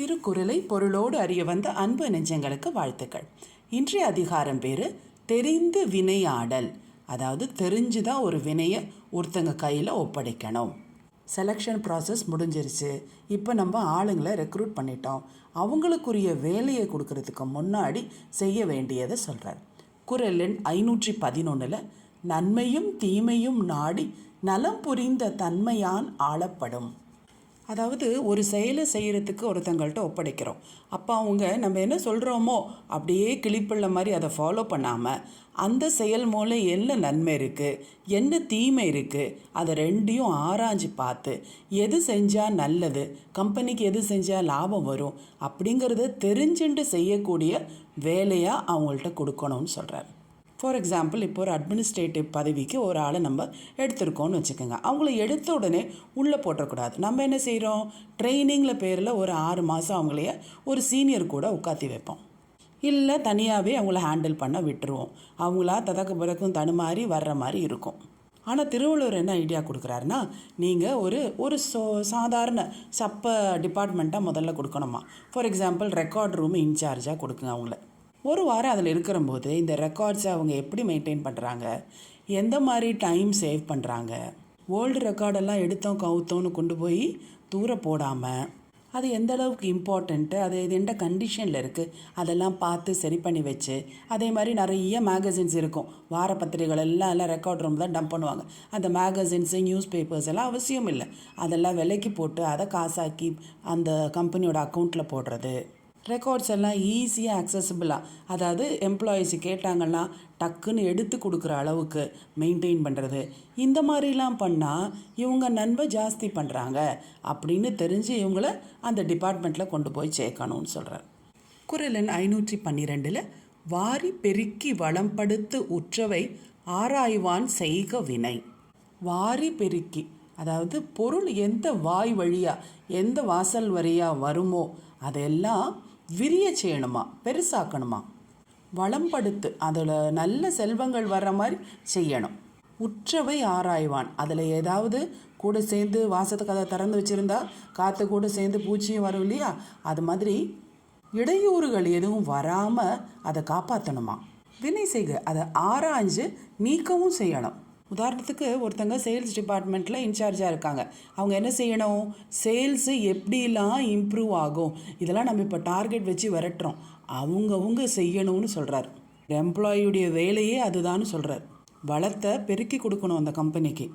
திருக்குறளை பொருளோடு அறிய வந்த அன்பு நெஞ்சங்களுக்கு வாழ்த்துக்கள். இன்றைய அதிகாரம் பேர் தெரிந்து வினையாடல். அதாவது தெரிஞ்சு தான் ஒரு வினையை ஒருத்தங்க கையில் ஒப்படைக்கணும். செலெக்ஷன் ப்ராசஸ் முடிஞ்சிருச்சு. இப்போ நம்ம ஆளுங்களை ரெக்ரூட் பண்ணிட்டோம். அவங்களுக்குரிய வேலையை கொடுக்கறதுக்கு முன்னாடி செய்ய வேண்டியதை சொல்கிறார் குரல் எண் ஐநூற்றி பதினொன்றில் நன்மையும் தீமையும் நாடி நலம் புரிந்த தன்மையான் ஆளப்படும். அதாவது ஒரு செயலை செய்கிறதுக்கு ஒருத்தங்கள்ட்ட ஒப்படைக்கிறோம். அப்போ அவங்க நம்ம என்ன சொல்கிறோமோ அப்படியே கிளிப்பிள்ள மாதிரி அதை ஃபாலோ பண்ணாமல் அந்த செயல் மூலம் என்ன நன்மை இருக்குது என்ன தீமை இருக்குது அதை ரெண்டையும் ஆராய்ஞ்சு பார்த்து எது செஞ்சால் நல்லது கம்பெனிக்கு எது செஞ்சால் லாபம் வரும் அப்படிங்கிறத தெரிஞ்சுட்டு செய்யக்கூடிய வேலையாக அவங்கள்ட்ட கொடுக்கணும்னு சொல்கிறார் ஃபார் எக்ஸாம்பிள் இப்போ ஒரு அட்மினிஸ்ட்ரேட்டிவ் பதவிக்கு ஒரு ஆளை நம்ம எடுத்திருக்கோம்னு வச்சுக்கோங்க. அவங்கள எடுத்த உடனே உள்ளே போட்டக்கூடாது நம்ம என்ன செய்கிறோம் ட்ரைனிங்கில் பேரில் ஒரு ஆறு மாதம் அவங்களைய ஒரு சீனியர் கூட உட்காத்தி வைப்போம். இல்லை தனியாகவே அவங்கள ஹேண்டில் பண்ண விட்டுருவோம். அவங்களா ததக்கு பிறக்கும் தடுமாறி வர்ற மாதிரி இருக்கும். ஆனால் திருவள்ளுவர் என்ன ஐடியா கொடுக்குறாருன்னா நீங்கள் ஒரு ஒரு சோ சாதாரண சப்ப டிபார்ட்மெண்ட்டாக முதல்ல கொடுக்கணுமா? ஃபார் எக்ஸாம்பிள் ரெக்கார்ட் ரூம் இன்சார்ஜாக கொடுக்குங்க அவங்கள. ஒரு வாரம் அதில் இருக்கிறம்போது இந்த ரெக்கார்ட்ஸை அவங்க எப்படி மெயின்டைன் பண்ணுறாங்க எந்த மாதிரி டைம் சேவ் பண்ணுறாங்க ஓல்டு ரெக்கார்டெல்லாம் எடுத்தோம் கவுத்தோன்னு கொண்டு போய் தூர போடாமல் அது எந்த அளவுக்கு இம்பார்ட்டண்ட்டு அது இது எந்த கண்டிஷனில் இருக்குது அதெல்லாம் பார்த்து சரி பண்ணி வச்சு அதே மாதிரி நிறைய மேகசின்ஸ் இருக்கும். வார பத்திரிகைகள் எல்லாம் எல்லாம் ரெக்கார்ட் ரூம் தான் டம்ப் பண்ணுவாங்க. அந்த மேகசின்ஸு நியூஸ் பேப்பர்ஸ் எல்லாம் அவசியம் இல்லை. அதெல்லாம் விலைக்கு போட்டு அதை காசாக்கி அந்த கம்பெனியோட அக்கௌண்ட்டில் போடுறது. ரெக்கார்ட்ஸ் எல்லாம் ஈஸியாக அக்சசபிளாக அதாவது எம்ப்ளாயீஸ் கேட்டாங்கன்னா டக்குன்னு எடுத்து கொடுக்குற அளவுக்கு மெயின்டைன் பண்ணுறது இந்த மாதிரிலாம் பண்ணால் இவங்க நன்மை ஜாஸ்தி பண்ணுறாங்க அப்படின்னு தெரிஞ்சு இவங்கள அந்த டிபார்ட்மெண்ட்டில் கொண்டு போய் சேர்க்கணும்னு சொல்கிறார் குரலன் ஐநூற்றி பன்னிரெண்டில் வாரி பெருக்கி வளம்படுத்து உற்றவை ஆராய்வான் செய்க வினை. வாரி பெருக்கி அதாவது பொருள் எந்த வாய் வழியாக எந்த வாசல் வழியாக வருமோ அதெல்லாம் விரிய செய்யணுமா பெருசாக்கணுமா வளம்படுத்து அதில் நல்ல செல்வங்கள் வர்ற மாதிரி செய்யணும். உற்றவை ஆராய்வான். அதில் ஏதாவது கூட சேர்ந்து வாசத்து கதை திறந்து வச்சுருந்தா காற்று கூட சேர்ந்து பூச்சியும் வரும் இல்லையா? அது மாதிரி இடையூறுகள் எதுவும் வராமல் அதை காப்பாற்றணுமா வினை செய்க. அதை ஆராய்ஞ்சு நீக்கவும் செய்யணும். உதாரணத்துக்கு ஒருத்தங்க சேல்ஸ் டிபார்ட்மெண்ட்டில் இன்சார்ஜாக இருக்காங்க. அவங்க என்ன செய்யணும்? சேல்ஸு எப்படிலாம் இம்ப்ரூவ் ஆகும்? இதெல்லாம் நம்ம இப்போ டார்கெட் வச்சு விரட்டுறோம். அவங்கவுங்க செய்யணும்னு சொல்கிறார் எம்ப்ளாயியுடைய வேலையே அதுதான்னு சொல்கிறார் வளத்தை பெருக்கி கொடுக்கணும் அந்த கம்பெனிக்கு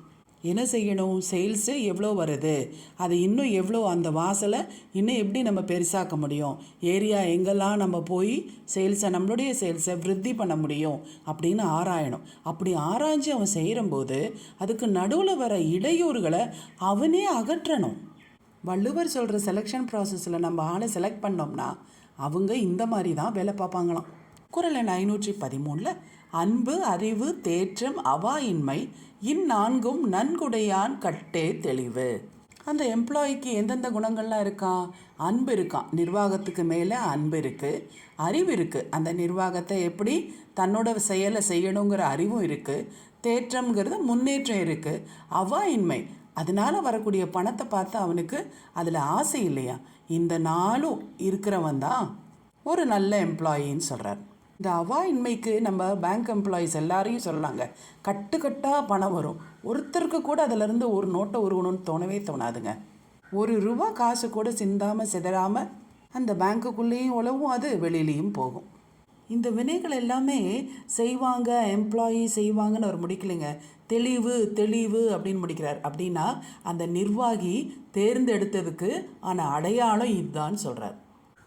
என்ன செய்யணும்? சேல்ஸு எவ்வளோ வருது? அது இன்னும் எவ்வளோ அந்த வாசலை இன்னும் எப்படி நம்ம பெருசாக்க முடியும்? ஏரியா எங்கெல்லாம் நம்ம போய் சேல்ஸை நம்மளுடைய சேல்ஸை விருத்தி பண்ண முடியும்? அப்படின்னு ஆராயணும். அப்படி ஆராய்ஞ்சு அவன் செய்கிறம்போது அதுக்கு நடுவில் வர இடையூறுகளை அவனே அகற்றணும். வள்ளுவர் சொல்கிற செலெக்ஷன் ப்ராசஸில் நம்ம ஆளை செலக்ட் பண்ணோம்னா அவங்க இந்த மாதிரி தான் வேலை பார்ப்பாங்களாம். குரல் ஐநூற்றி பதிமூணில் அன்பு அறிவு தேற்றம் அவாயின்மை இந்நான்கும் நன்குடையான் கட்டே தெளிவு. அந்த எம்ப்ளாய்க்கு எந்தெந்த குணங்கள்லாம் இருக்கான் அன்பு இருக்கான் நிர்வாகத்துக்கு மேலே அன்பு இருக்குது அறிவு இருக்குது அந்த நிர்வாகத்தை எப்படி தன்னோட செயலை செய்யணுங்கிற அறிவும் இருக்குது தேற்றம்ங்கிறது முன்னேற்றம் இருக்குது அவாயின்மை அதனால் வரக்கூடிய பணத்தை பார்த்து அவனுக்கு அதில் ஆசை இல்லையா? இந்த நாளும் இருக்கிறவன் தான் ஒரு நல்ல எம்ப்ளாயின்னு சொல்கிறார் இந்த அவா இன்மைக்கு நம்ம பேங்க் எம்ப்ளாயீஸ் எல்லாரையும் சொல்லலாங்க. கட்டுக்கட்டாக பணம் வரும். ஒருத்தருக்கு கூட அதிலிருந்து ஒரு நோட்டை உருவணும்னு தோணவே தோணாதுங்க. ஒரு ரூபா காசு கூட சிந்தாமல் சிதறாமல் அந்த பேங்க்குள்ளேயும் உழவும் அது வெளியிலையும் போகும். இந்த வினைகள் எல்லாமே செய்வாங்க எம்ப்ளாயி செய்வாங்கன்னு அவர் முடிக்கலைங்க. தெளிவு தெளிவு அப்படின்னு முடிக்கிறார். அப்படின்னா அந்த நிர்வாகி தேர்ந்தெடுத்ததுக்கு ஆன அடையாளம் இதுதான் சொல்கிறார்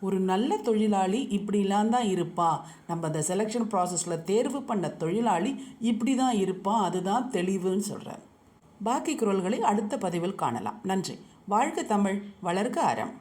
ஒரு நல்ல தொழிலாளி இப்படிலாம் தான் இருப்பா. நம்ம அந்த செலெக்ஷன் ப்ராசஸில் தேர்வு பண்ண தொழிலாளி இப்படி தான் இருப்பான் அதுதான் தெளிவுன்னு சொல்கிறார் பாக்கி குரல்களை அடுத்த பதிவில் காணலாம். நன்றி. வாழ்க தமிழ் வளர்க அறம்.